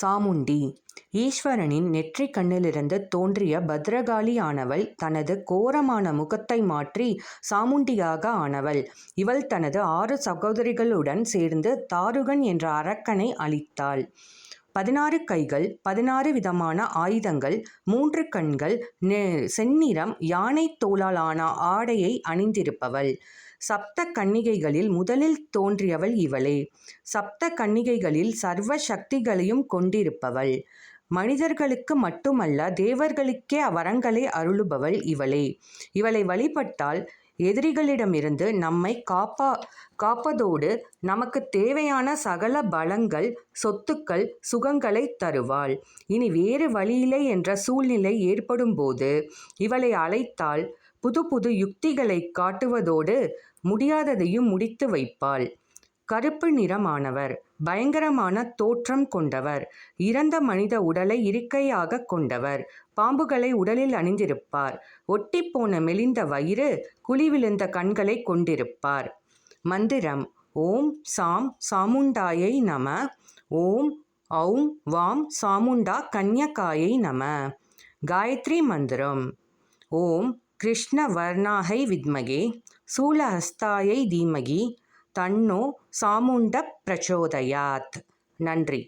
சாமுண்டி ஈஸ்வரனின் நெற்றிக் கண்ணிலிருந்து தோன்றிய பத்ரகாளி ஆனவள் தனது கோரமான முகத்தை மாற்றி சாமுண்டியாக ஆனவள். இவள் தனது ஆறு சகோதரிகளுடன் சேர்ந்து தாருகன் என்ற அரக்கனை அழித்தாள். பதினாறு கைகள் பதினாறு விதமான ஆயுதங்கள் மூன்று கண்கள் செந்நிறம் யானை தோளாலான ஆடையை அணிந்திருப்பவள். சப்த கன்னிகைகளில் முதலில் தோன்றியவள் இவளே. சப்த கன்னிகைகளில் சர்வ சக்திகளையும் கொண்டிருப்பவள். மனிதர்களுக்கு மட்டுமல்ல தேவர்களுக்கே வரங்களை அருளுபவள் இவளே. இவளை வழிபட்டால் எதிரிகளிடமிருந்து நம்மை காப்பா காப்பதோடு நமக்கு தேவையான சகல பலங்கள் சொத்துக்கள் சுகங்களைத் தருவாள். இனி வேறு வழியில்லை என்ற சூழ்நிலை ஏற்படும்போது இவளை அழைத்தால் புது புது யுக்திகளை காட்டுவதோடு முடியாததையும் முடித்து வைப்பாள். கருப்பு நிறமானவர். பயங்கரமான தோற்றம் கொண்டவர். இறந்த மனித உடலை இருக்கையாகக் கொண்டவர். பாம்புகளை உடலில் அணிந்திருப்பார். ஒட்டிப்போன மெலிந்த வயிறு குழிவிழுந்த கண்களைக் கொண்டிருப்பார். மந்திரம் ஓம் சாம் சாமுண்டாயை நம ஓம் ஔம் வாம் சாமுண்டா கன்யகாயை நம காயத்ரி மந்திரம் ஓம் கிருஷ்ண வர்ணாகை வித்மகே சூலஹஸ்தாயை தீமகி தன்னோ சாமுண்ட பிரச்சோதயாத். நன்றி